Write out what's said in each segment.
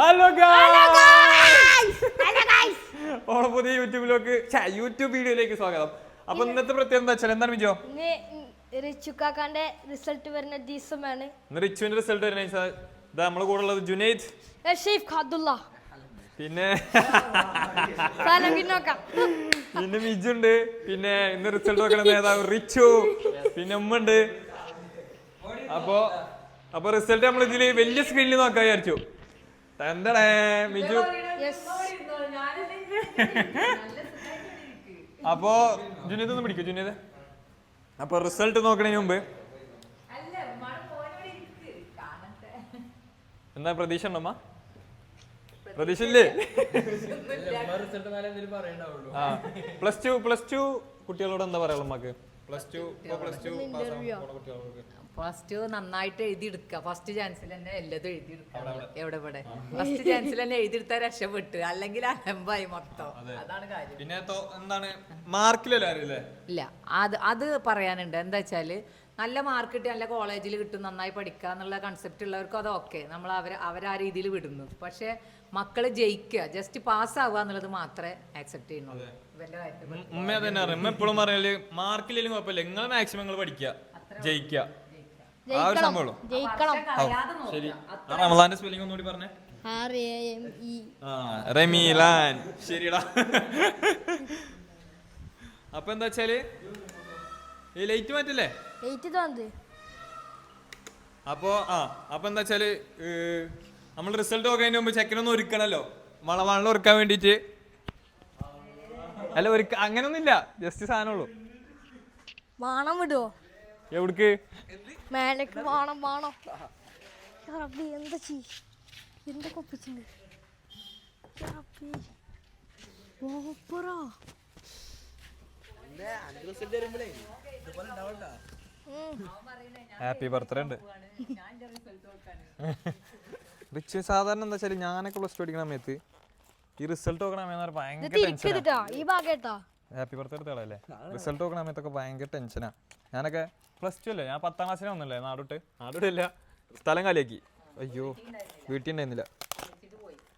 Hello ഓണ പുതിയ യൂട്യൂബിലേക്ക് YouTube വീഡിയോയിലേക്ക് സ്വാഗതം. അപ്പൊ ഇന്നത്തെ പ്രത്യേകത എന്താ വെച്ചാൽ എന്താണ് വിജോ റിച്ചുക്കാക്കാന്റെ റിസൾട്ട് വരുന്ന ദിവസമാണ്. റിച്ചുവിന്റെ റിസൾട്ട് വരുന്ന ഇതാ നമ്മളെ കൂടെ ഉള്ളത് ജുനൈദ്. ഷെയ്ഫ് ഖാദുള്ള പിന്നെ പിന്നെ മിജുണ്ട് പിന്നെ ഇന്ന് റിസൾട്ട് നോക്കണ നേതാവ് റിച്ചു. പിന്നെ ഉമ്മ ഉണ്ട്. അപ്പോ അപ്പൊ റിസൾട്ട് നമ്മൾ ഇതിൽ വലിയ സ്ക്രീനിൽ നോക്കാൻ വിചാരിച്ചു. മിജു യെസ് അപ്പോ ജുനീത് ഒന്ന് പിടിക്കൂ ജുനീത് അപ്പൊ റിസൾട്ട് നോക്കണതിന് മുമ്പ് എന്താ പ്രതീക്ഷ ഉണ്ടമ്മ പ്രതീക്ഷ ഇല്ലേ പ്ലസ് ടു പ്ലസ് ടു കുട്ടികളോട് എന്താ പറയാ അമ്മയ്ക്ക് പ്ലസ് ടു പ്ലസ് ടു കുട്ടികളോട് ഫസ്റ്റ് നന്നായിട്ട് എഴുതിയെടുക്കുക. ഫസ്റ്റ് ചാൻസിൽ തന്നെ എല്ലതും എഴുതിയെടുക്കുക. എവിടെ ഇവിടെ ഫസ്റ്റ് ചാൻസിൽ തന്നെ എഴുതിയെടുത്താൽ രക്ഷപ്പെട്ട്. അല്ലെങ്കിൽ അലമ്പായി മൊത്തം. അതാണ് കാര്യം. പിന്നെ എന്താണ്? മാർക്കിലല്ലേ ഇല്ല. അത് അത് പറയാനുണ്ട്. എന്താ വെച്ചാൽ നല്ല മാർക്ക് കിട്ടി നല്ല കോളേജിൽ കിട്ടും നന്നായി പഠിക്കുക എന്നുള്ള കൺസെപ്റ്റ് ഉള്ളവർക്ക് അത് ഓക്കെ നമ്മൾ അവർ അവരാ രീതിയിൽ വിടുന്നു. പക്ഷെ മക്കൾ ജയിക്കുക ജസ്റ്റ് പാസ് ആവുക എന്നുള്ളത് മാത്രമേ ആക്സെപ്റ്റ് ചെയ്യുന്നുള്ളൂ. ഉമ്മ തന്നെ അറിയാം ഉമ്മ എപ്പോഴും പറയൽ മാർക്കില്ലെങ്കിലും കുഴപ്പമില്ല. നിങ്ങൾ മാക്സിമം നിങ്ങൾ പഠിക്കുക ജയിക്കുക. ആ ഒരു സംഭവം ജയിക്കണം. ശരി. ആ റമദാന്റെ സ്പെല്ലിംഗ് ഒന്നുകൂടി പറഞ്ഞേ. ആർ എ എം ഇ ആ റമീലാൻ ശരിടാ അപ്പൊ എന്താ വെച്ചാൽ? ഈ ലൈറ്റ് മാറ്റല്ലേ? എയ്റ്റ് തോന്നത് അപ്പോ ആ അപ്പൊ എന്താ വെച്ചാൽ നമ്മൾ റിസൾട്ട് നോക്കുന്നതിന് മുമ്പ് ചെക്കനൊന്നും ഒരുക്കണല്ലോ. വളവാളിൽ ഒരുക്കാൻ വേണ്ടിട്ട് അല്ല ഒരുക്ക അങ്ങനൊന്നുമില്ല. ജസ്റ്റ് സാധനമുള്ളൂ വാണം വിടുവോ? എവിടേക്ക്? മേലേക്ക് വേണം വേണം. റബ്ബി, എന്താ ചെയ് എന്താ കൊപ്പിച്ചിണ്ട് റബ്ബി. ഓപ്പറോ. ഹാപ്പി ബർത്ത്ഡേ ഉണ്ട്. റിച്ച് സാധാരണ എന്താ വെച്ചാൽ ഞാനൊക്കെ പ്ലസ് ടു പഠിക്കുന്ന സമയത്ത് ഈ റിസൾട്ട് നോക്കണ സമയത്ത് ഭയങ്കര ടെൻഷനാ ഹാപ്പി ബർത്ത്ഡേ എടുത്താളല്ലേ റിസൾട്ട് നോക്കണ സമയത്തൊക്കെ ഭയങ്കര ടെൻഷനാ ഞാനൊക്കെ പ്ലസ് ടു അല്ലേ? ഞാൻ പത്താം ക്ലാസ്സിന് വന്നല്ലേ? നാടോട്ട്? നാടോട്ടില്ല. സ്ഥലം കാലിയാക്കി. അയ്യോ വീട്ടിൽ ഉണ്ടായിരുന്നില്ല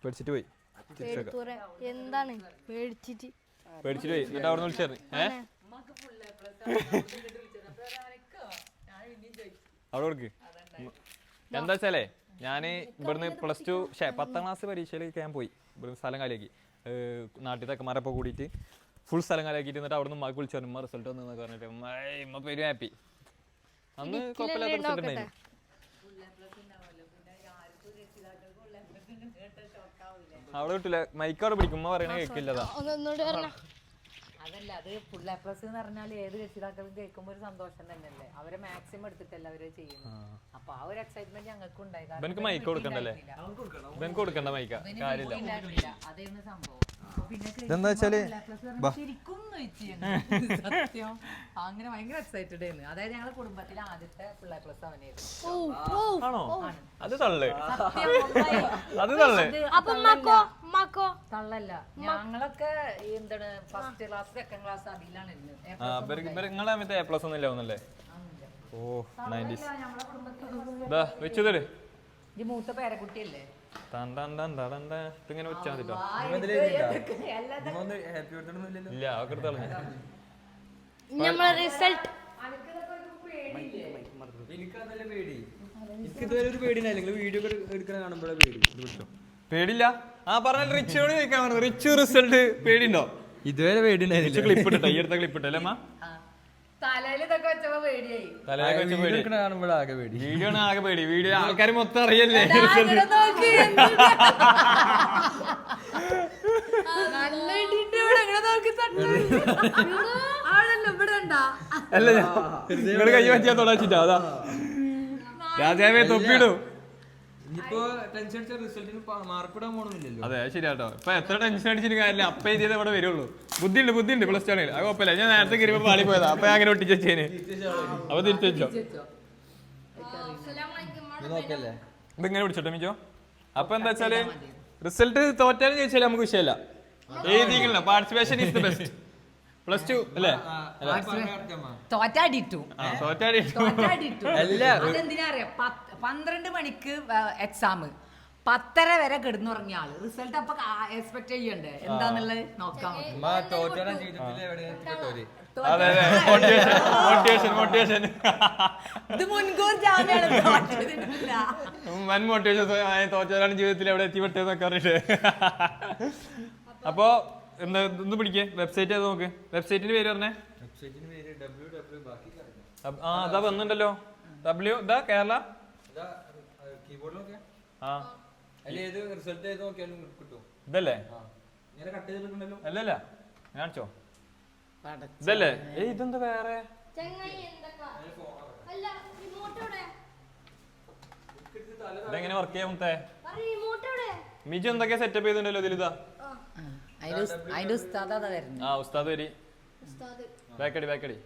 പേടിച്ചിട്ട് പോയി. എന്താണ്? പേടിച്ചിട്ട്. പേടിച്ചിട്ട് പോയി. എന്നിട്ട് അവിടെ ഏ? അവിടെ കൊടുക്ക്. എന്താ വെച്ചാലേ ഞാൻ ഇവിടുന്ന് പ്ലസ് ടു ഷേ പത്താം ക്ലാസ് പരീക്ഷയിലേക്ക് ഞാൻ പോയി. ഇവിടുന്ന് സ്ഥലം കാലിയാക്കി. നാട്ടിൽ തെക്കന്മാരൊപ്പം കൂടിയിട്ട് ഫുൾ സ്ഥലം കാലിയാക്കിയിട്ട് എന്നിട്ട് അവിടെ നിന്ന് മാക്ക് വിളിച്ചു പറഞ്ഞു ഉമ്മ റിസൾട്ട് വന്നു പറഞ്ഞിട്ട്. ഉമ്മ ഇമ്മ ഉമ്മ പേരും ഹാപ്പി അന്ന് കുഴപ്പമില്ലാത്ത അവിടെ കിട്ടില്ല മൈക്ക് അവിടെ പിടിക്കും. ഉമ്മ പറയണ പറഞ്ഞ. അതല്ല അത് ഫുൾ എ പ്ലസ് എന്ന് പറഞ്ഞാൽ ഏത് രക്ഷിതാക്കൾക്കും കേൾക്കുമ്പോൾ ഒരു സന്തോഷം തന്നെയല്ലേ? അവരെ മാക്സിമം എടുത്തിട്ടല്ല അവർ ചെയ്യുന്നത്. അപ്പൊ ആ ഒരു എക്സൈറ്റ്മെന്റ് ഞങ്ങൾക്കും ഉണ്ടായി. കൊടുക്കണ്ടല്ലേ? കൊടുക്കണ്ട മൈക്ക കാര്യമില്ല. അതേന്ന് സംഭവം. ഇതെന്താ വെച്ചാൽ? അങ്ങനെ ഭയങ്കര എക്സൈറ്റഡ് ആയിരുന്നു. അതായത് ഞങ്ങളുടെ കുടുംബത്തിലെ ആദ്യത്തെ ഫുൾ എ പ്ലസ് അവനായിരുന്നു അത് തള്ളേ. അത് തള്ളു. തള്ളല്ല. ഞങ്ങളൊക്കെ എന്താണ് ഫസ്റ്റ് ക്ലാസ് സെക്കൻഡ് ക്ലാസ് അതിലാണ് ഇരുന്നത്. മറ്റേ എ പ്ലസ് ഒന്നും ഇല്ല ഒന്നല്ലേ ഓ നയന്റീസ് ഞങ്ങളെ കുടുംബത്തിൽ ഇതാ മൂത്ത പേരക്കുട്ടിയല്ലേ? ഇതിങ്ങനെ വെച്ചാൽ മതിട്ടോ. ഇല്ല അവർക്ക് നമ്മളെ റിസൾട്ട് പേടില്ല ആ പറഞ്ഞ റിച്ചോട് ചോദിക്കാൻ പറഞ്ഞു? റിച്ച് റിസൾട്ട് പേടിയുണ്ടോ? ഇതുവരെ പേടി റിച്ച് ക്ലിപ്പ് ഇട്ടോ ഈ അടുത്ത ക്ലിപ്പ് ഇട്ടല്ലേ അമ്മ? വീഡിയോ ആണ് ആകെ പേടി. വീഡിയോ ആൾക്കാർ മൊത്തം അറിയല്ലേ? അല്ല കൈ പറ്റിയാ തൊടാച്ചിട്ടാ അതാ. രാജാവേ തൊപ്പിയിടും. അതെ ശരിയാട്ടോ ഇപ്പൊ എത്ര ടെൻഷൻ അടിച്ചിട്ട് കാര്യമില്ല അപ്പ ചെയ്തത് ഇവിടെ വരുള്ളൂ ബുദ്ധിയുണ്ട് ബുദ്ധിയുണ്ട് പ്ലസ് ടു അത് കുഴപ്പമില്ല ഞാൻ നേരത്തെ കയറിയപ്പോ പാളി പോയതാ അപ്പൊ ഞാൻ അങ്ങനെ ഒട്ടിച്ചേന് അപ്പൊ തിരിച്ചു വെച്ചോ ഇത് ഇങ്ങനെ പിടിച്ചോട്ടെ മിച്ചോ അപ്പൊ എന്താ വെച്ചാൽ റിസൾട്ട് തോറ്റാലും ചോദിച്ചാലും നമുക്ക് വിഷയമല്ല എഴുതിയില്ല participation is the best plus two അല്ലേ തോറ്റാടിട്ടു തോറ്റാടിട്ടു അല്ല. അതെന്തിനാ അറിയാം പന്ത്രണ്ട് മണിക്ക് എക്സാം പത്തര വരെ കിടന്നുറങ്ങിയ ആൾ. റിസൾട്ട് അപ്പൊ എക്സ്പെക്ട് ചെയ്യണ്ടേ? എന്താന്നുള്ളത് നോക്കാം ഇത് മുൻകൂർ ജാമ്യാണ്. വൻ മോട്ടിവേഷൻ തോറ്റവരാണ് ജീവിതത്തിൽ എവിടെ എത്തിപ്പെട്ടതെന്നൊക്കെ പറഞ്ഞിട്ട്. അപ്പോ എന്താ ഒന്ന് പിടിക്കേ. വെബ്സൈറ്റ് ഏത് നോക്ക്? വെബ്സൈറ്റിന്റെ പേര് പറഞ്ഞേ? വെബ്സൈറ്റിന്റെ പേര് ഡബ്ല്യൂ ഡബ്ല്യൂ ബാക്കി ആ അതാ വന്നിട്ടുണ്ടല്ലോ ഡബ്ല്യു ഇതാ കേരള. ആ. ഇതല്ലേ? അല്ലല്ല കാണിച്ചോ? ഇതല്ലേ? ഏയ് ഇതെന്താ വേറെ? ഇതെങ്ങനെ വർക്ക് ചെയ്യാൻ മുത്തേ? മിജു എന്തൊക്കെയാ സെറ്റപ്പ് ചെയ്തിട്ടുണ്ടല്ലോ ഇതിലിതാ? ആ, ഉസ്താദ് വരി. ബാക്കടി ബാക്കടി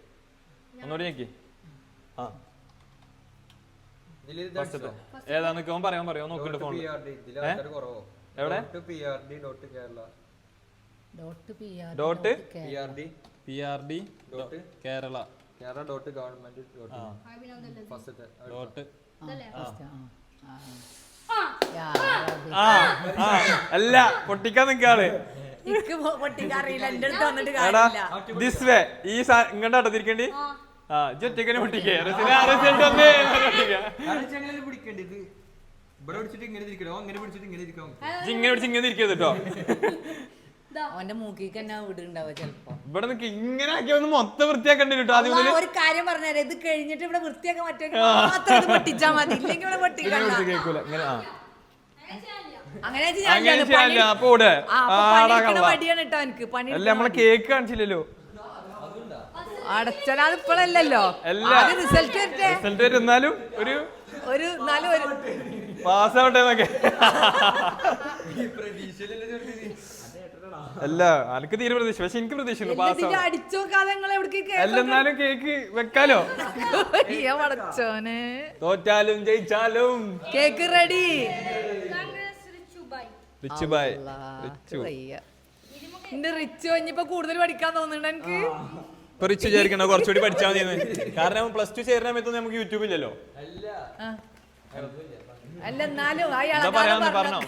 ഒന്നുകൂടി ഞെക്കി. ആ. ഇതിൽ ഫസ്റ്റത്തെ ഏതാ നിൽക്കാൻ പറയാൻ പറയാം നോക്കുന്നുണ്ട് ഫോൺ ഫോണിൽ ആർ ആൾക്കാർ കുറവോ? എവിടെ? Dot P R D Kerala dot government dot അല്ല പൊട്ടിക്കാൻ നിൽക്കാൾ ദിസ് വേ ഈ ഇങ്ങോട്ടാ തിരിക്കണ്ടി. ആ. ജൊറ്റക്കനെ പൊട്ടിക്കേ. റിസൾട്ട് വന്നേ പിടിക്കേണ്ടത് ഇത് ഇവിടെ പിടിച്ചിട്ട് ഇങ്ങനെ തിരിക്കണോ അങ്ങനെ പിടിച്ചിട്ട് ഇങ്ങനെ ഇങ്ങനെ പിടിച്ച് ഇങ്ങനെ ഇരിക്കരുത് കേട്ടോ അവന്റെ മൂക്കിക്ക് തന്നെ വിടുണ്ടാവുക ചെലപ്പോ? ഇവിടെ നിൽക്ക് ഇങ്ങനെ ആക്കി ഒന്ന് മൊത്തം വൃത്തിയാക്കണ്ടി കേട്ടോ ഒരു കാര്യം ഇത് കഴിഞ്ഞിട്ട് ഇവിടെ വൃത്തിയാക്കാൻ പറ്റുമെങ്കിൽ മാത്രം ഇത് പൊട്ടിച്ചാ മതി. ഇല്ലെങ്കിൽ ഇവിടെ പൊട്ടിക്കണ്ട. ഇങ്ങനെ ആ. അങ്ങനെ നമ്മളെ കേക്ക് കാണിച്ചില്ലല്ലോ. അടച്ചാൽ ഇപ്പോഴല്ലോ. റിസൾട്ട് റിസൾട്ട് വരുന്നാലും ഒരു ഒരു എന്നാലും ഒരു പാസ് ആവട്ടെ എന്നൊക്കെ. അല്ല അനക്ക് തീരെ പ്രതീക്ഷ. പക്ഷെ എനിക്ക് പ്രതീക്ഷ അല്ല എന്നാലും കേക്ക് വെക്കാലോ. തോറ്റാലും ജയിച്ചാലും. Cake ready Richu bye Richu. Rich ഇനിയിപ്പോ കൂടുതൽ പഠിക്കാൻ തോന്നുന്നുണ്ട് എനിക്ക്? ഇപ്പൊ റിച്ചു വിചാരിക്കണ കുറച്ചുകൂടി പഠിച്ചാൽ മതി കാരണം പ്ലസ് ടു ചേരുന്ന സമയത്തൊന്നും നമുക്ക് യൂട്യൂബ് ഇല്ലല്ലോ. അല്ല എന്നാലും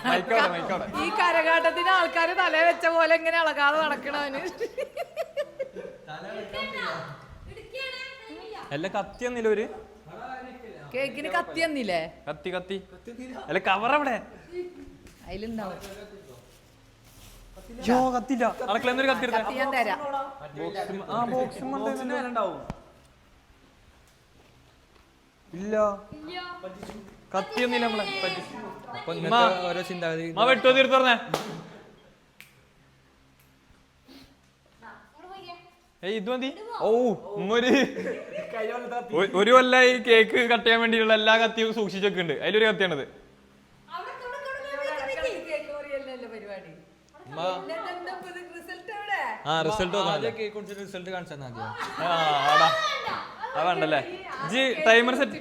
മൈക്കോടെ. ഈ കരകാട്ടത്തിന് ആൾക്കാര് തല വെച്ച പോലെ ഇങ്ങനെ ഇളകാതെ നടക്കണവന് അല്ല കത്തി എന്നില്ല ഒരു കേക്കിന് കത്തി തന്നില്ലേ? കത്തി കത്തി. അല്ല കവർ എവിടെ അതിലുണ്ടാവും. യോ കത്തില്ല. അടക്കളന്നൊരു കത്തി എടുത്തേ. കത്തി ഞാൻ തരാം. ബോക്സും- ആ ബോക്സും ഇല്ല. കത്തി ഒന്നില്ല നമ്മളെ. പറ്റിച്ചു. അപ്പൊ ഉമ്മ. ഓരോ ചിന്താഗതി മാ വെട്ടോ തീർത്ത് പറഞ്ഞേ? ഏയ് ഇത് മതി. ഓ ഒരു ഒ- ഒരു കൊല്ലായി കേക്ക് കട്ട് ചെയ്യാൻ വേണ്ടിയുള്ള എല്ലാ കത്തിയും സൂക്ഷിച്ചൊക്കെ ഉണ്ട് അതിലൊരു കത്തിയാണിത് പരിപാടി ഉമ്മ റിസൾട്ട് എവിടെ ആ റിസൾട്ട് റിസൾട്ട് ആടാ. ആ വേണ്ടല്ലേ ജി ടൈമർ സെറ്റ്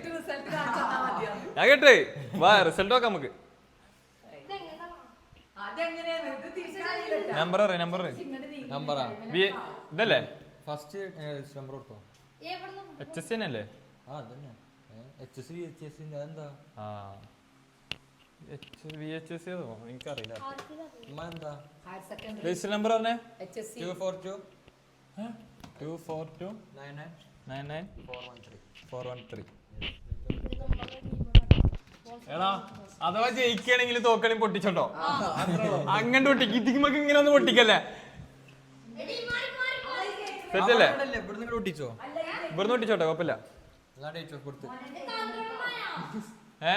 ഞാൻ കേട്ടേ. വാ റിസൾട്ട് നോക്കാം നമുക്ക്. നമ്പർ പറ നമ്പർ നമ്പറാ ഇതല്ലേ? ഫസ്റ്റ് നമ്പർ കൊടുത്തോ? എച്ച് എസ് അല്ലേ ആ അതന്നെ. എച്ച് എസ് എച്ച് എസ് അതെന്താ? ആ. വി എച്ച് എസ് ഏതോ? എനിക്കറിയില്ല. ഉമ്മ എന്താ രജിസ്റ്റർ നമ്പർ പറഞ്ഞേ. Two four two two four two nine nine nine nine four one three four one three എടാ അഥവാ ജയിക്കുകയാണെങ്കിൽ തോക്കണെങ്കിൽ പൊട്ടിച്ചോട്ടോ അങ്ങനെ പൊട്ടിക്ക് ഇതിക്ക് ഇങ്ങനെ ഒന്ന് പൊട്ടിക്കല്ലേ? സെറ്റല്ലേ? ഇവിടുന്ന് പൊട്ടിച്ചോ? ഇവിടുന്ന് പൊട്ടിച്ചോട്ടെ കുഴപ്പമില്ല. എന്നാ ഡേറ്റ് ഓഫ് കൊടുത്ത് ഏ ആ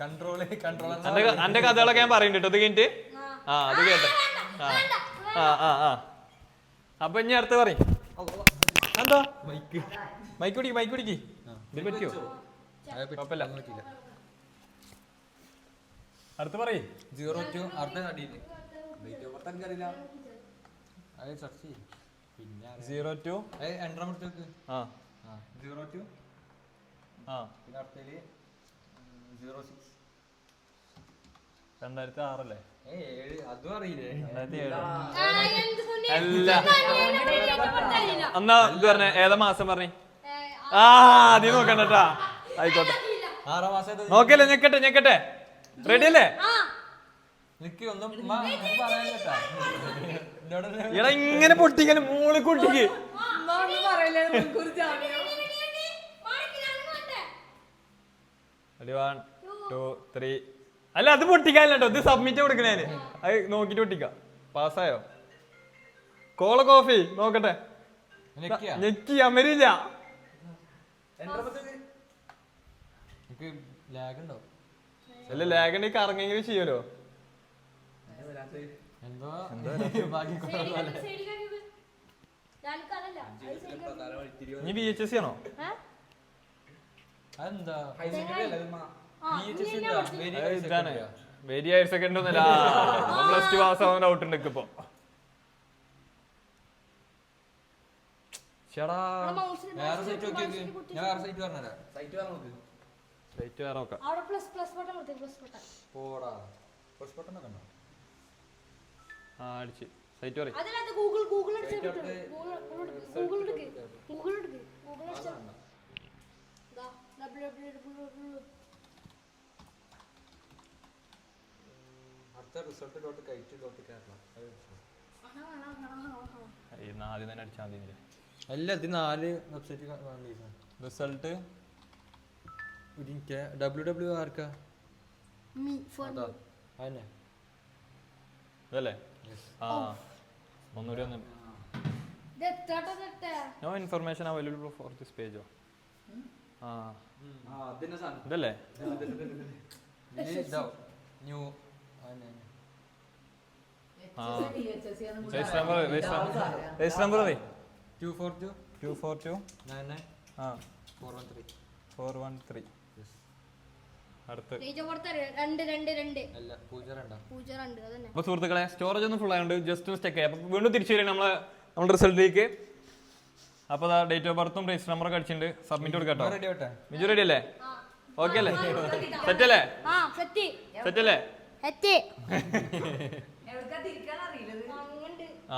കൺട്രോൾ കൺട്രോൾ അന്റെ അന്റെ കഥകളൊക്കെ ഞാൻ പറയുന്നുണ്ട് കേട്ടോ. ഇത് കഴിഞ്ഞിട്ട്? ആ. അത് കേട്ടെ. ആ ആ. ആ ആ അപ്പൊ ഇനി അടുത്ത് പറയും. എന്താ? മൈക്ക്. മൈക്ക് പിടിക്ക് മൈക്ക് പിടിക്ക്. ഇതിൽ പറ്റിയോ? കുഴപ്പമില്ല. അടുത്ത് പറയും. സീറോ ടു അടുത്ത അത് സെർച്ച് ചെയ്യും. പിന്നെ സീറോ ടു? കൊടുത്തേക്ക് ആ. ആ സീറോ ടു. ആ. പിന്നെ സീറോ സിക്സ് രണ്ടായിരത്തി ആറല്ലേ ഏഴ്. അതും അറിയില്ലേ? രണ്ടായിരത്തി ഏഴ് അല്ല. എന്നാ ഇത് പറഞ്ഞ ഏതാ മാസം പറഞ്ഞേ? ആ അതി നോക്കണ്ടട്ടാ ആയിക്കോട്ടെ. ആറാം മാസം നോക്കല്ലേ ഞെക്കട്ടെ ഞെക്കട്ടെ. റെഡി അല്ലേ ആ. നിക്ക് ഒന്നും ഇങ്ങനെ പൊട്ടിക്കൽ മൂളി ഒന്നും പറയില്ല മുൻകൂർ ജാമ്യം റെഡി വൺ ടു ത്രീ അല്ല അത് പൊട്ടിക്കാനല്ലോ ഇത് സബ്മിറ്റ് കൊടുക്കണേന് അത് നോക്കിട്ട് പൊട്ടിക്കാം. പാസ്സായോ കോള കോഫി നോക്കട്ടെ. നിക്കിയാ? ഞെക്കി അമരില്ല അല്ല ലാഗ് ഉണ്ടെങ്കിൽ കറങ്ങെങ്കിലും ചെയ്യലോ എന്തോ? ഇനി വി എച്ച് എസ് ആണോ? അതെന്താ VHS എന്താ? ഞാൻ Very അത് high ഇതാണ്. secondary ആ? വെരി ഹയർ സെക്കൻഡ് ഒന്നല്ല പ്ലസ് ടു പാസ് ആവുന്ന ഉണ്ട് ഇപ്പൊ ചേടാ വേറെ സൈറ്റ് നോക്കി ഞാൻ വേറെ സൈറ്റ് പറഞ്ഞുതരാം. സൈറ്റ് പറഞ്ഞു നോക്ക്. ലൈറ്റ് വേറെ നോക്കാം. അവിടെ പ്ലസ് പ്ലസ് ബട്ടൺ കൊടുത്തേ പ്ലസ് ബട്ടൺ പോടാ. ബട്ടൺ ഒക്കെ ഉണ്ടോ? ആ അടിച്ച്. സൈറ്റ് പറയും. അതിനകത്ത് ഗൂഗിൾ ഗൂഗിൾ അടിച്ചാൽ കിട്ടും. ഗൂഗിൾ ഗൂഗിൾ എടുക്ക് ഗൂഗിൾ എടുക്ക് ഗൂഗിൾ അടിച്ചാൽ www അടുത്ത result dot KITE dot Kerala. ഇന്ന് ആദ്യം തന്നെ അടിച്ചാൽ മതി അല്ല ഇത് നാല് വെബ്സൈറ്റ് റിസൾട്ട് ഡബ്ല്യു ഡബ്ല്യു ആർക്കാ? അതന്നെ. ഇതല്ലേ? ആ ഒന്നുകൂടി ഒന്ന് no information available for this പേജോ ആ. ഇതല്ലേ? ന്യൂ ആ. രജിസ്റ്റർ നമ്പർ രജിസ്റ്റർ നമ്പർ പറയും. Two four two two four two nine nine. ആ. Four one three four one three അടുത്ത്. ജയിച്ച പുറത്ത് രണ്ട് രണ്ട് രണ്ട്. അല്ല പൂജ്യം രണ്ടാ. അതന്നെ. അപ്പോൾ സുഹൃത്തുക്കളെ സ്റ്റോറേജ് ഒന്നും ഫുൾ ആയതുകൊണ്ട് ജസ്റ്റ് ഒന്ന് ആയി. വീണ്ടും തിരിച്ചു വരും നമ്മളെ നമ്മുടെ റിസൾട്ടിലേക്ക് അപ്പോൾ ഡേറ്റ് ഓഫ് ബർത്തും രജിസ്റ്റർ നമ്പറും അടിച്ചിട്ടുണ്ട്. സബ്മിറ്റ് കൊടുക്കാം റെഡി ആവട്ടെ? മിജു റെഡി അല്ലേ? ഓക്കെ അല്ലേ? സെറ്റ് അല്ലേ? ആ സെറ്റ്. അല്ലേ?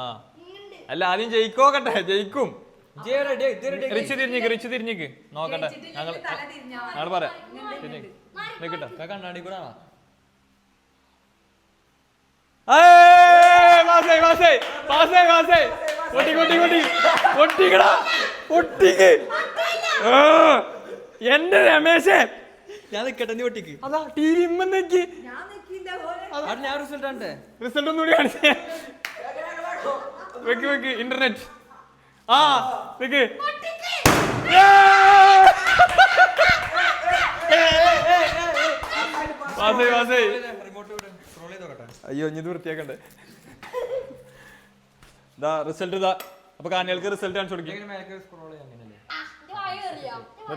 ആ. അല്ല ആദ്യം ജയിക്കോക്കട്ടെ. ജയിക്കും. റിച്ച് തിരിഞ്ഞിക്ക് റിച്ച് തിരിഞ്ഞിക്ക്. നോക്കട്ടെ. ഞങ്ങൾ. ഞങ്ങൾ പറയാം. നിൽക്കട്ടെ. കണ്ണാടി കൂടെ പാസ്സായി പാസ്സായി. പാസ്സായി പാസ്സായി. പൊട്ടി പൊട്ടി പൊട്ടി. പൊട്ടിക്കടാ. പൊട്ടിക്ക് ആ, എന്റെ രമേശേ. ഞാൻ നിക്കട്ടെ നീ ഒട്ടിക്ക് അതാ ടി വി ഇമ്മന്നേക്ക് ഞാൻ റിസൾട്ട് ആണ്ടേ റിസൾട്ട് ഒന്നുകൂടി കാണിച്ചേ. വെക്ക് വെക്ക് ഇന്റർനെറ്റ് ആ വെക്ക് അയ്യോ ഇനി ഇത് വൃത്തിയാക്കണ്ടേ? ഇതാ റിസൾട്ട് ഇതാ. അപ്പൊ കാണികൾക്ക് റിസൾട്ട് കാണിച്ചു കൊടുക്കി.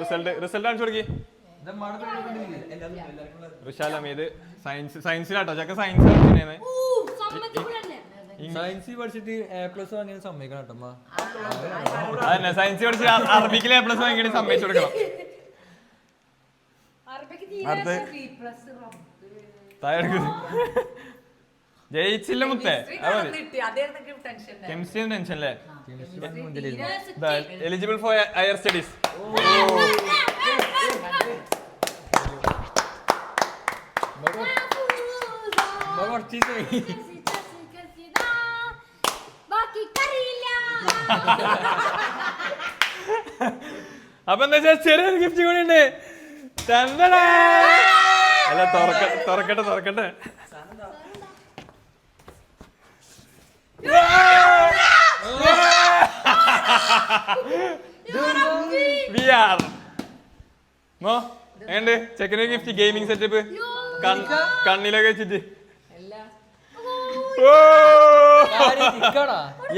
റിസൾട്ട് റിസൾട്ട് കാണിച്ചു കൊടുക്കി. അമീത് സയൻസ് സയൻസിലാട്ടോ ചക്ക സയൻസ് സയൻസ് പഠിച്ചിട്ട് എ പ്ലസ് വാങ്ങിയത് സമ്മതിക്കണം കേട്ടോ അമ്മ. അതന്നെ സയൻസ് പഠിച്ച് എ പ്ലസ് വാങ്ങിയിട്ട് സമ്മതിച്ചു കൊടുക്കണം. അടുത്ത് താഴെ ജയിച്ചില്ല മുത്തേ. കെമിസ്ട്രി ടെൻഷൻ അല്ലേ എലിജിബിൾ ഫോർ ഹയർ സ്റ്റഡീസ് അപ്പൊ എന്താ വെച്ചാൽ ചെറിയൊരു ഗിഫ്റ്റ് കൂടി ഉണ്ട്. തന്നടാ. അല്ല തുറക്ക തുറക്കട്ടെ തുറക്കട്ടെ. വി ആർ നോ ഏണ്ട് ചെക്കന് ഗിഫ്റ്റ് ഗെയിമിംഗ് സെറ്റപ്പ് കണ്ണിലൊക്കെ വെച്ചിട്ട്.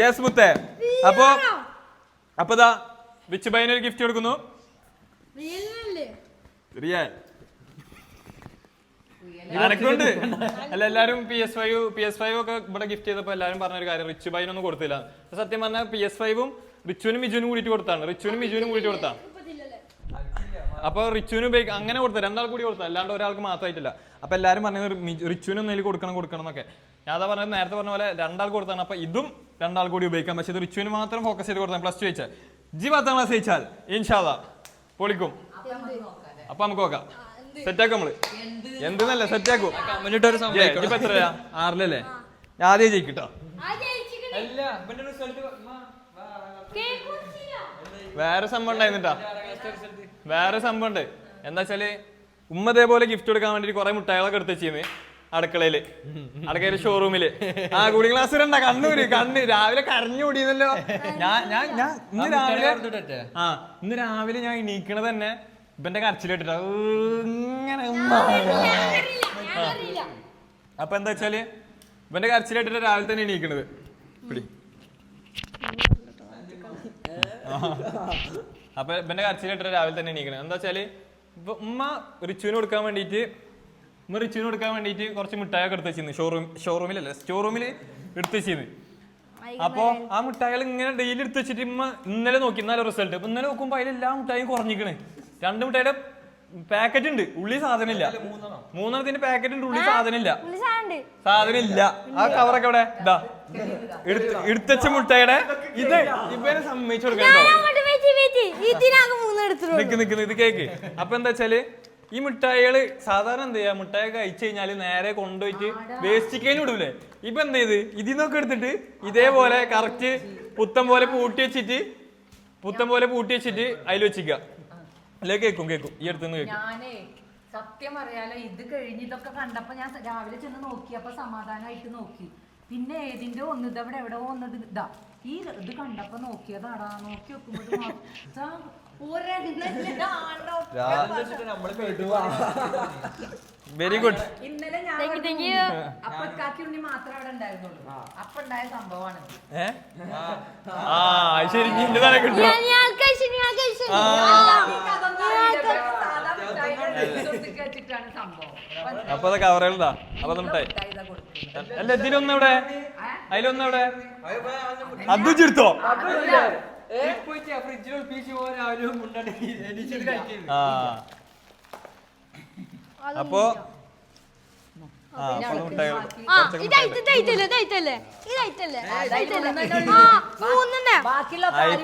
യെസ് മുത്തേ. അപ്പോ അപ്പതാ വിച്ച് ബൈന ഒരു ഗിഫ്റ്റ് കൊടുക്കുന്നു. റിയൽ. അനക്കുണ്ട്. അല്ല എല്ലാരും P S five P S five ഒക്കെ ഇവിടെ ഗിഫ്റ്റ് ചെയ്തപ്പോ എല്ലാരും പറഞ്ഞ ഒരു കാര്യം റിച്ച് ബൈനൊന്നും കൊടുത്തില്ല. സത്യം പറഞ്ഞാൽ പി എസ് ഫൈവും റിച്ചുവിനും മിജുവിനും കൂടിയിട്ട് കൊടുത്താണ്. റിച്ചുവിനും മിജുവിനും കൂടിയിട്ട് കൊടുത്താണ്. ഇപ്പത്തില്ലല്ലേ അപ്പൊ റിച്ചുവിനും ഉപയോഗിക്ക അങ്ങനെ കൊടുത്ത രണ്ടാൾ കൂടി കൊടുത്ത. അല്ലാണ്ട് ഒരാൾക്ക് മാത്രമായിട്ടില്ല. അപ്പൊ എല്ലാരും പറഞ്ഞത് റിച്ചുവിനും എന്തെങ്കിലും കൊടുക്കണം കൊടുക്കണം എന്നൊക്കെ. ഞാൻ അതാ പറഞ്ഞത് നേരത്തെ പറഞ്ഞ പോലെ രണ്ടാൾ കൊടുത്താണ്. അപ്പൊ ഇതും രണ്ടാൾ കൂടി ഉപയോഗിക്കാം. പക്ഷെ ഇത് റിച്ചുവിന് മാത്രം ഫോക്കസ് ചെയ്ത് കൊടുത്താൽ പ്ലസ് ടു വെച്ചാൽ ജി പത്താം ക്ലാസ് ജയിച്ചാൽ ഇൻഷാദ പൊളിക്കും. അപ്പൊ നമുക്ക് നോക്കാം. അപ്പൊ നമുക്ക് നോക്കാം ആ, എന്ത് സെറ്റാക്കും നമ്മൾ എന്തെന്നല്ല സെറ്റാക്കും കമന്റ് ഒരു സംഭവം ഇപ്പൊ എത്രയാ? ആറിലല്ലേ? ആദ്യം ജയിക്കട്ടോ. അല്ല ഇവന്റെ റിസൾട്ട്. വേറെ സംഭവം ഉണ്ടായിരുന്നിട്ടാ? വേറെ സംഭവം ഉണ്ട്. എന്താ വെച്ചാൽ ഉമ്മ ഇതേപോലെ ഗിഫ്റ്റ് കൊടുക്കാൻ വേണ്ടി കുറെ മുട്ടായികളൊക്കെ എടുത്ത് വെച്ചിരുന്നു അടുക്കളയിൽ. അടുക്കളയിൽ ഷോറൂമിൽ ആ കൂളിംഗ് ഗ്ലാസ് ഇടണ്ട കണ്ണൂര് കണ്ണ് രാവിലെ കരഞ്ഞു ഓടിയതല്ലോ. ഞാൻ ഞാൻ ഞാൻ ഇന്ന് രാവിലെ ആ ഇന്ന് രാവിലെ ഞാൻ എണീക്കണത് തന്നെ ഇവന്റെ കരച്ചിലിട്ടിട്ടാ. ഇങ്ങനെ ഉമ്മ. ഞാൻ അറിയില്ല. അപ്പൊ എന്താ വെച്ചാൽ ഇവന്റെ കരച്ചിലിട്ടിട്ട് രാവിലെ തന്നെ എണീക്കണത്. പിടി. അപ്പൊ പിന്നെ കരച്ചിലിട്ട് രാവിലെ തന്നെ എണീക്കണം. എന്താ വെച്ചാൽ ഇപ്പൊ ഉമ്മ റിച്ചുവിന് കൊടുക്കാൻ വേണ്ടിയിട്ട് ഉമ്മ റിച്ചുവിന് കൊടുക്കാൻ വേണ്ടിയിട്ട് കുറച്ച് മിഠായിയൊക്കെ എടുത്ത് വെച്ചിരുന്നു. ഷോറൂം ഷോറൂമിലല്ല സ്റ്റോറൂമിൽ എടുത്ത് വെച്ചിരുന്നു. അപ്പോ ആ മിഠായികൾ ഇങ്ങനെ ഡെയിലി എടുത്ത് വെച്ചിട്ട് ഉമ്മ ഇന്നലെ നോക്കി. ഇന്നലെ റിസൾട്ട് ഇപ്പൊ ഇന്നലെ നോക്കുമ്പോ അതിലെല്ലാ മിഠായും കുറഞ്ഞിക്കണേ രണ്ട് മിഠായിയുടെ പാക്കറ്റ് ഉണ്ട്. ഉള്ളി സാധനമില്ല. ഇല്ല മൂന്നെണ്ണത്തിന്റെ പാക്കറ്റ് ഉണ്ട്. ഉള്ളി സാധനമില്ല. ഇല്ല ഉള്ളി സാധനമുണ്ട്. സാധനം ഇല്ല. ആ കവറൊക്കെ ഇവിടെ ഇതാ എടുത്ത് എടുത്തച്ച മുട്ടയുടെ ഇത് ഇവനെ സമ്മതിച്ചു കൊടുക്കണ്ടോ ഞാൻ അങ്ങോട്ട് വെച്ച് വെച്ച്. ഇതിനാകെ മൂന്ന് എടുത്തിട്ടുള്ളൂ. നിക്ക് നിക്ക് ഇത് കേക്ക്. അപ്പൊ എന്താ വെച്ചാൽ ഈ മിഠായികൾ സാധാരണ എന്ത് ചെയ്യാ? മിഠായി കഴിച്ചു കഴിഞ്ഞാൽ നേരെ കൊണ്ടുപോയിട്ട് വേസ്റ്റിക്കേനും ഇടൂലേ? ഇപ്പൊ എന്ത് ചെയ്ത് ഇതിന്നൊക്കെ എടുത്തിട്ട് ഇതേപോലെ കറക്റ്റ് പുത്തം പോലെ പൂട്ടി വെച്ചിട്ട് പുത്തം പോലെ പൂട്ടി വെച്ചിട്ട് അതിൽ വെച്ചിക്ക. അല്ലെ കേക്കും കേക്കും. ഈ അടുത്തുനിന്ന് കേക്കും. ഞാനേ സത്യം അറിയാലോ ഇത് കഴിഞ്ഞ് ഇതൊക്കെ കണ്ടപ്പോ ഞാൻ രാവിലെ ചെന്ന് നോക്കിയപ്പോ സമാധാനമായിട്ട് നോക്കി. പിന്നെ ഏതിന്റെ ഒന്ന് ഇതവിടെ എവിടെ വന്നത്? ഇതാ ഈ ഇത് കണ്ടപ്പോ നോക്കിയതാടാ. നോക്കി നോക്കുമ്പോ ഇത് വെരി ഗുഡ് ഇന്നലെ ഞാൻ Thank you, thank you. അപ്പൊ കാക്കി ഉണ്ണി മാത്രമേ അവിടെ ഉണ്ടായിരുന്നുള്ളൂ. അപ്പൊ ഉണ്ടായ സംഭവമാണ് ആ അത് ശരി ഇന്ന് തന്നെ കിട്ടും ഞാൻ ഞാൻ കഴിച്ചു ഞാൻ കഴിച്ചു ആ. വെച്ചിട്ടാണ് സംഭവം. അപ്പൊ അത് കവറുകളാ അപ്പൊ നമ്മുടെ ഇതാ കൊടുക്കുന്നത്. അല്ല ഇതിലൊന്നും എവിടെ അതിലൊന്നും എവിടെ അത് ചിരുത്തോ ഫ്രിഡ്ജിൽ ഒളിപ്പിച്ച് പോകാൻ ആരും കഴിക്കുന്നു ആ.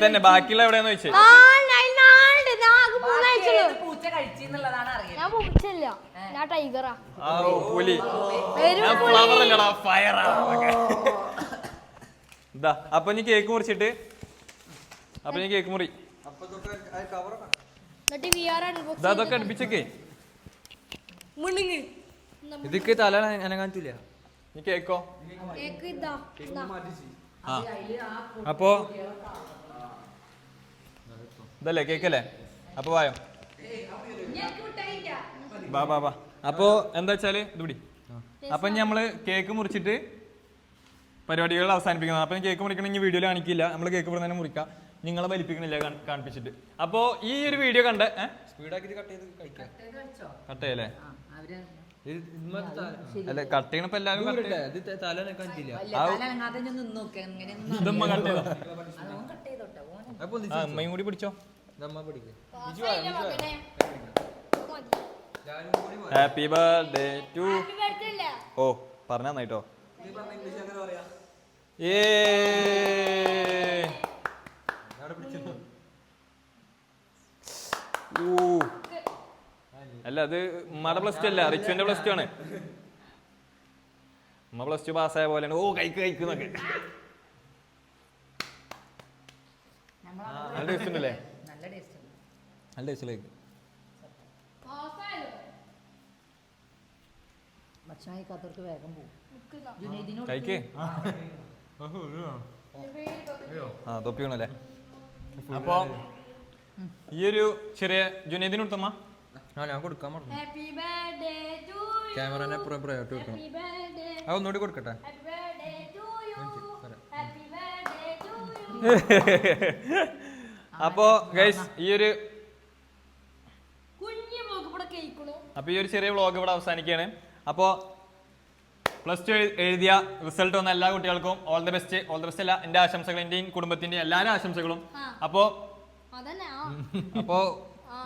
തന്നെ ബാക്കിയുള്ള എവിടെയാന്ന് നാലുണ്ട് ഞാൻ പൂച്ചല്ല ഞാൻ ടൈഗറാ ആ. ഓ, പുലി. ഫയറാ ഇതാ അപ്പൊ നീ കേക്ക് മുറിച്ചിട്ട്. അപ്പൊ നീ കേക്ക് മുറി. അതൊക്കെ അടുപ്പിച്ചേക്കേ. മുണുങ്ങ് ഇതൊക്കെ തല അനങ്ങാറ്റില്ല നീ കേക്കോ? കേക്ക് ഇതാ ഇതാ. ആ. അപ്പോ? ഇതല്ലേ കേക്കല്ലേ? അപ്പൊ വായോ. ബാ ബാ ബാ അപ്പോ എന്താ വെച്ചാൽ? ഇതുപിടി അപ്പൊ ഇനി നമ്മൾ കേക്ക് മുറിച്ചിട്ട് പരിപാടികൾ അവസാനിപ്പിക്കുന്നത് അപ്പൊ കേക്ക് മുറിക്കണമെങ്കിൽ വീഡിയോ കാണിക്കില്ല. നമ്മൾ കേക്ക് ഇവിടെ തന്നെ മുറിക്കാം. നിങ്ങളെ വലിപ്പിക്കണില്ല കാണ്- കാണിപ്പിച്ചിട്ട്. അപ്പോ ഈ ഒരു വീഡിയോ കണ്ട് സ്പീഡാക്കി കട്ട് ചെയ്ത് കഴിക്കാം. കട്ട് ചെയ്യല്ലേ? അല്ല കട്ട് ചെയ്യണപ്പോ എല്ലാരും തല അമ്മയും കൂടി പിടിച്ചോ. ഹാപ്പി ബർത്ത്ഡേ ടു ഓ പറഞ്ഞ നന്നായിട്ടോ. ഏ ഊ. അല്ല അത് മത പ്ലസ് ടു അല്ല റിച്ചുവിന്റെ പ്ലസ് ടു ആണ്. ഉമ്മ പ്ലസ് ടു പാസ്സായ പോലെയാണ്. ഓ കൈക്ക് കഴിക്കുന്നൊക്കെ നല്ല ടേസ്റ്റ് ഉണ്ടല്ലേ? നല്ല ടേസ്റ്റ് നല്ല ടേസ്റ്റ് കേക്ക് പാസ്സായല്ലോ. ഭക്ഷണം കഴിക്കാത്തവർക്ക് വേഗം പോകും കഴിക്ക്. ആ. തൊപ്പി വീണല്ലേ? അപ്പൊ ഈ ഒരു ചെറിയ ജുനൈദിന് കൊടുത്തമ്മ ആ ഞാൻ കൊടുക്കാൻ മറന്നു. ക്യാമറനെ അപ്പുറം കൊടുക്കണം. Happy ആ ഒന്നുകൂടി കൊടുക്കട്ടെ. അപ്പോ ഗൈസ് ഈ ഒരു അപ്പൊ ഈ ഒരു ചെറിയ വ്ളോഗ് ഇവിടെ അവസാനിക്കുകയാണ്. അപ്പോ പ്ലസ് ടു എഴുതിയ റിസൾട്ട് വന്ന എല്ലാ കുട്ടികൾക്കും all the best all the best അല്ല എന്റെ ആശംസകൾ എന്റെയും കുടുംബത്തിന്റെയും എല്ലാവരും ആശംസകളും. അപ്പോ അപ്പോ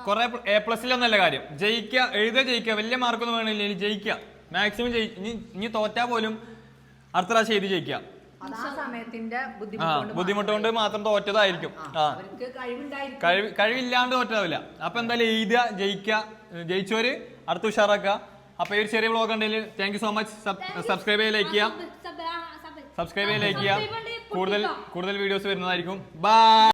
കുറെ എ പ്ലസിലൊന്നല്ല കാര്യം. ജയിക്കുക എഴുതുക ജയിക്കുക വലിയ മാർക്കൊന്നും വേണില്ല ജയിക്കുക മാക്സിമം ജയി ഇനി തോറ്റാ പോലും അടുത്ത പ്രാവശ്യം എഴുതി ജയിക്കുക ആ ബുദ്ധിമുട്ട് കൊണ്ട് മാത്രം തോറ്റതായിരിക്കും. ആ കഴിവ് കഴിവില്ലാണ്ട് തോറ്റതാവില്ല. അപ്പൊ എന്തായാലും എഴുതുക ജയിക്കുക ജയിച്ചവര് അടുത്ത ഉഷാറാക്കുക. അപ്പൊ ഈ ഒരു ചെറിയ ബ്ലോഗ് ഉണ്ടെങ്കിൽ thank you so much subscribe ചെയ്ത് ലൈക്ക് ചെയ്യാം സബ്സ്ക്രൈബ് ചെയ്ത് ലൈക്ക് ചെയ്യാം കൂടുതൽ കൂടുതൽ വീഡിയോസ് വരുന്നതായിരിക്കും. ബൈ